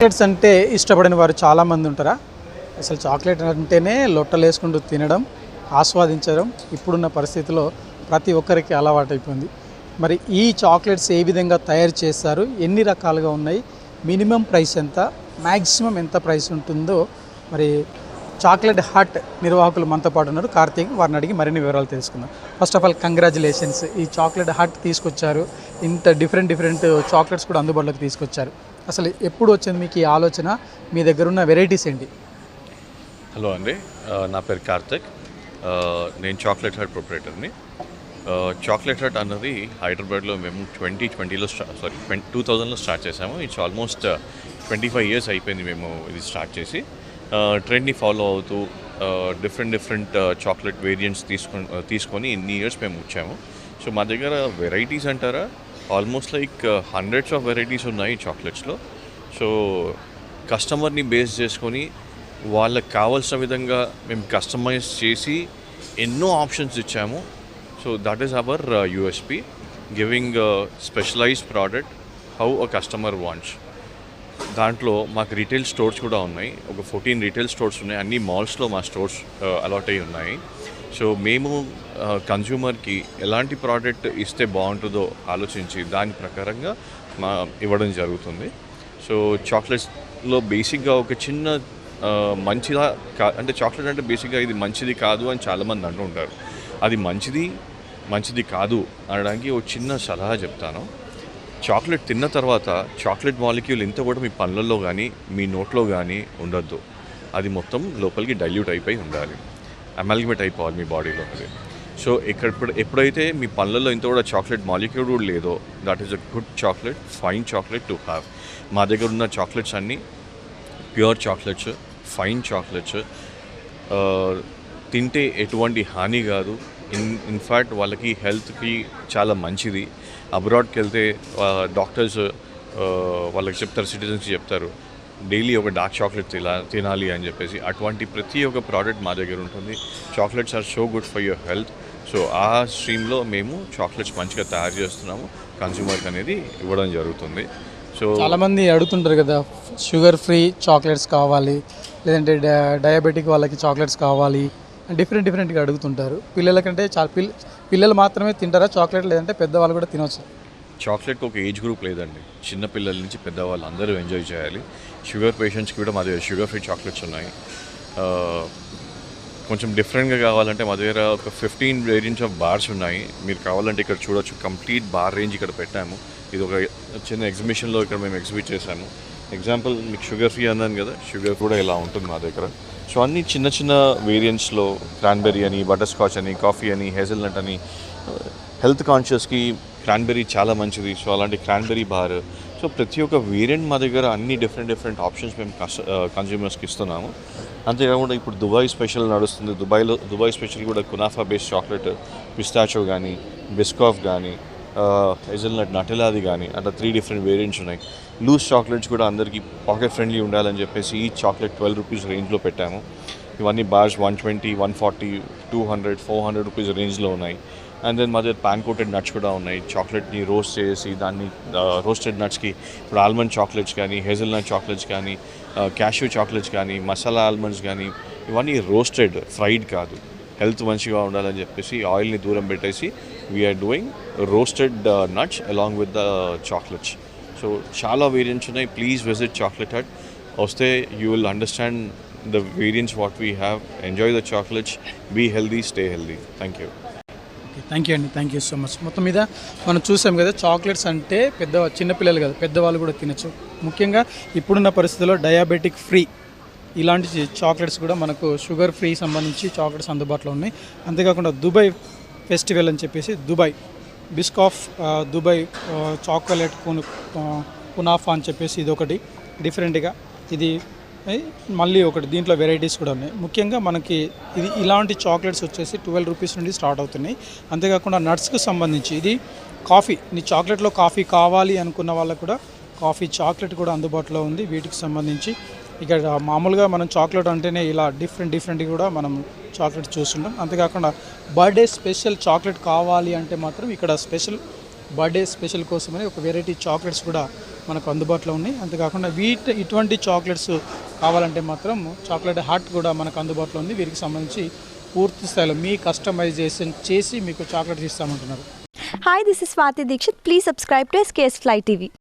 Chocolates అంటే ఇష్టపడిన వారు చాలామంది ఉంటారా? అసలు చాక్లెట్ అంటేనే లొట్టలు వేసుకుంటూ తినడం ఆస్వాదించడం ఇప్పుడున్న పరిస్థితిలో ప్రతి ఒక్కరికి అలవాటైపోయింది. మరి ఈ చాక్లెట్స్ ఏ విధంగా తయారు చేస్తారు? ఎన్ని రకాలుగా ఉన్నాయి? మినిమం ప్రైస్ ఎంత? మ్యాక్సిమం ఎంత ప్రైస్ ఉంటుందో మరి చాక్లెట్ హట్ నిర్వాహకులు మనతో పాటు ఉన్నారు. కార్తీక్ వారిని అడిగి మరిన్ని వివరాలు తెలుసుకుందాం. ఫస్ట్ ఆఫ్ ఆల్ కంగ్రాచులేషన్స్ ఈ చాక్లెట్ హట్ తీసుకొచ్చారు. ఇంత డిఫరెంట్ డిఫరెంట్ చాక్లెట్స్ కూడా అందుబాటులోకి తీసుకొచ్చారు. అసలు ఎప్పుడు వచ్చింది మీకు ఈ ఆలోచన? మీ దగ్గర ఉన్న వెరైటీస్ ఏంటి హలో అండి uh, నా పేరు కార్తిక్. Uh, నేను చాక్లెట్ హట్ ప్రొపరేటర్ని చాక్లెట్ హట్ అన్నది హైదరాబాద్లో మేము ట్వంటీ ట్వంటీలో స్టా సారీ ట్వంటీ టూ థౌజండ్లో స్టార్ట్ చేసాము it's almost twenty five years అయిపోయింది మేము ఇది స్టార్ట్ చేసి. ట్రెండ్ని ఫాలో అవుతూ డిఫరెంట్ డిఫరెంట్ చాక్లెట్ వేరియంట్స్ తీసుకొని తీసుకొని ఇన్ని ఇయర్స్ మేము వచ్చాము. సో మా దగ్గర వెరైటీస్ అంటారా? Almost like hundreds of varieties ఉన్నాయి చాక్లెట్స్లో సో కస్టమర్ని బేస్ చేసుకొని వాళ్ళకి కావాల్సిన విధంగా మేము కస్టమైజ్ చేసి ఎన్నో ఆప్షన్స్ ఇచ్చాము. So that is our USP giving specialised product how a customer wants దాంట్లో మాకు రీటైల్ స్టోర్స్ కూడా ఉన్నాయి. ఒక ఫోర్టీన్ రీటైల్ స్టోర్స్ ఉన్నాయి. అన్ని మాల్స్లో మా స్టోర్స్ అలాట్ uh, అయి ఉన్నాయి. సో మేము uh, కన్జ్యూమర్కి ఎలాంటి ప్రోడక్ట్ ఇస్తే బాగుంటుందో ఆలోచించి దాని ప్రకారంగా మా ఇవ్వడం జరుగుతుంది. సో చాక్లెట్స్లో బేసిక్గా ఒక చిన్న uh, మంచిదా కా అంటే చాక్లెట్ అంటే బేసిక్గా ఇది మంచిది కాదు అని చాలామంది అంటూ ఉంటారు అది మంచిది మంచిది కాదు అనడానికి ఒక చిన్న సలహా చెప్తాను. చాక్లెట్ తిన్న తర్వాత చాక్లెట్ మాలిక్యూల్ ఇంత కూడా మీ పళ్ళల్లో కానీ మీ నోట్లో కానీ ఉండొద్దు. అది మొత్తం లోపలికి డైల్యూట్ అయిపోయి ఉండాలి. అమాల్గమేట్ అయిపోవాలి మీ బాడీలో అది సో ఇక్కడ ఎప్పుడైతే మీ పళ్ళల్లో ఇంత కూడా చాక్లెట్ మాలిక్యూల్ కూడా లేదో that is a good chocolate fine chocolate to have మా దగ్గర ఉన్న చాక్లెట్స్ అన్నీ ప్యూర్ చాక్లెట్స్ ఫైన్ చాక్లెట్స్ తింటే ఎటువంటి హాని కాదు. ఇన్ ఇన్ఫ్యాక్ట్ వాళ్ళకి హెల్త్కి చాలా మంచిది. అబ్రాడ్కి వెళ్తే డాక్టర్స్ వాళ్ళకి చెప్తారు సిటిజన్స్కి చెప్తారు డైలీ ఒక డార్క్ చాక్లెట్ తినా తినాలి అని చెప్పేసి. అటువంటి ప్రతి ఒక్క ప్రోడక్ట్ మా దగ్గర ఉంటుంది. Chocolates are so good for your health. So ఆ స్ట్రీమ్లో మేము చాక్లెట్స్ మంచిగా తయారు చేస్తున్నాము. కన్జ్యూమర్కి అనేది ఇవ్వడం జరుగుతుంది. సో చాలామంది అడుగుతుంటారు కదా షుగర్ ఫ్రీ చాక్లెట్స్ కావాలి లేదంటే డయాబెటిక్ వాళ్ళకి చాక్లెట్స్ కావాలి డిఫరెంట్ డిఫరెంట్గా అడుగుతుంటారు. పిల్లలకంటే చాలా పిల్ల పిల్లలు మాత్రమే తింటారా? చాక్లెట్ లేదంటే పెద్దవాళ్ళు కూడా తినవచ్చు చాక్లెట్కి ఒక ఏజ్ గ్రూప్ లేదండి. చిన్న పిల్లల నుంచి పెద్దవాళ్ళు అందరూ ఎంజాయ్ చేయాలి. షుగర్ పేషెంట్స్కి కూడా మా దగ్గర షుగర్ ఫ్రీ చాక్లెట్స్ ఉన్నాయి. కొంచెం డిఫరెంట్గా కావాలంటే మా దగ్గర ఒక ఫిఫ్టీన్ రేంజ్ ఆఫ్ బార్స్ ఉన్నాయి. మీరు కావాలంటే ఇక్కడ చూడొచ్చు. కంప్లీట్ బార్ రేంజ్ ఇక్కడ పెట్టాము. ఇది ఒక చిన్న ఎగ్జిబిషన్లో ఇక్కడ మేము ఎగ్జిబిట్ చేశాము. ఎగ్జాంపుల్ మీకు షుగర్ ఫ్రీ అన్నాను కదా షుగర్ కూడా ఇలా ఉంటుంది మా దగ్గర. సో అన్ని చిన్న చిన్న వేరియంట్స్లో క్రాన్బెర్రీ అని బటర్ స్కాచ్ అని కాఫీ అని హేజల్నట్ అని హెల్త్ కాన్షియస్కి క్రాన్బెర్రీ చాలా మంచిది. సో అలాంటి క్రాన్బెర్రీ బార్ సో ప్రతి ఒక్క వేరియంట్ మా దగ్గర అన్ని డిఫరెంట్ డిఫరెంట్ ఆప్షన్స్ మేము కన్స్యూమర్స్కి కన్జ్యూమర్స్కి ఇస్తున్నాము. అంతేకాకుండా ఇప్పుడు దుబాయ్ స్పెషల్ నడుస్తుంది. దుబాయ్లో దుబాయ్ స్పెషల్ కూడా కునాఫా బేస్డ్ చాక్లెట్ పిస్తాచో కానీ బిస్కాఫ్ కానీ హెజల్నట్ నటెలాది కానీ అట్లా త్రీ డిఫరెంట్ వేరియంట్స్ ఉన్నాయి. లూజ్ చాక్లెట్స్ కూడా అందరికీ పాకెట్ ఫ్రెండ్లీ ఉండాలని చెప్పేసి ఈ చాక్లెట్ ట్వెల్వ్ రూపీస్ రేంజ్లో పెట్టాము. ఇవన్నీ bars one twenty one forty two hundred four hundred rupees రేంజ్లో ఉన్నాయి. అండ్ దెన్ మా దగ్గర ప్యాన్ కోటెడ్ నట్స్ కూడా ఉన్నాయి. చాక్లెట్ని రోస్ట్ చేసి దాన్ని రోస్టెడ్ నట్స్కి ఇప్పుడు ఆల్మండ్ చాక్లెట్స్ కానీ హేజల్నట్ చాక్లెట్స్ కానీ క్యాష్యూ చాక్లెట్స్ కానీ మసాలా ఆల్మండ్స్ కానీ ఇవన్నీ రోస్టెడ్ ఫ్రైడ్ కాదు. హెల్త్ మంచిగా ఉండాలని చెప్పేసి ఆయిల్ని దూరం పెట్టేసి we're doing roasted nuts along with the chocolates so చాలా వేరియంట్స్ ఉన్నాయి. ప్లీజ్ విజిట్ చాక్లెట్ హట్ వస్తే you will understand the variants what we have enjoy the chocolates be healthy stay healthy thank you okay thank you అండి thank you so much మొత్తం మీద మనం చూసాం కదా chocolates అంటే పెద్ద చిన్నపిల్లలు కదా పెద్దవాళ్ళు కూడా తినచ్చు. ముఖ్యంగా ఇప్పుడున్న పరిస్థితుల్లో డయాబెటిక్ ఫ్రీ ఇలాంటి చాక్లెట్స్ కూడా మనకు షుగర్ ఫ్రీ సంబంధించి చాక్లెట్స్ అందుబాటులో ఉన్నాయి. అంతేకాకుండా దుబాయ్ ఫెస్టివల్ అని చెప్పేసి దుబాయ్ బిస్కాఫ్ దుబాయ్ చాక్లెట్ కును కునాఫా అని చెప్పేసి ఇది ఒకటి డిఫరెంట్గా ఇది మళ్ళీ ఒకటి దీంట్లో వెరైటీస్ కూడా ఉన్నాయి. ముఖ్యంగా మనకి ఇది ఇలాంటి చాక్లెట్స్ వచ్చేసి ట్వెల్వ్ రూపీస్ నుండి స్టార్ట్ అవుతున్నాయి. అంతేకాకుండా నట్స్కి సంబంధించి ఇది కాఫీ నీ చాక్లెట్లో కాఫీ కావాలి అనుకున్న వాళ్ళకు కూడా కాఫీ చాక్లెట్ కూడా అందుబాటులో ఉంది. వీటికి సంబంధించి ఇక్కడ మామూలుగా మనం చాక్లెట్ అంటేనే ఇలా డిఫరెంట్ డిఫరెంట్ కూడా మనం చాక్లెట్ చూస్తుంటాం. అంతేకాకుండా బర్త్డే స్పెషల్ చాక్లెట్ కావాలి అంటే మాత్రం ఇక్కడ స్పెషల్ బర్త్డే స్పెషల్ కోసమని ఒక వెరైటీ చాక్లెట్స్ కూడా మనకు అందుబాటులో ఉన్నాయి. అంతేకాకుండా వీటి ఇటువంటి చాక్లెట్స్ కావాలంటే మాత్రం చాక్లెట్ హార్ట్ కూడా మనకు అందుబాటులో ఉంది. వీరికి సంబంధించి పూర్తి స్థాయిలో మీ కస్టమైజేషన్ చేసి మీకు చాక్లెట్స్ ఇస్తామంటున్నారు. Hi this is Swathi Dixit please subscribe to SKS fly TV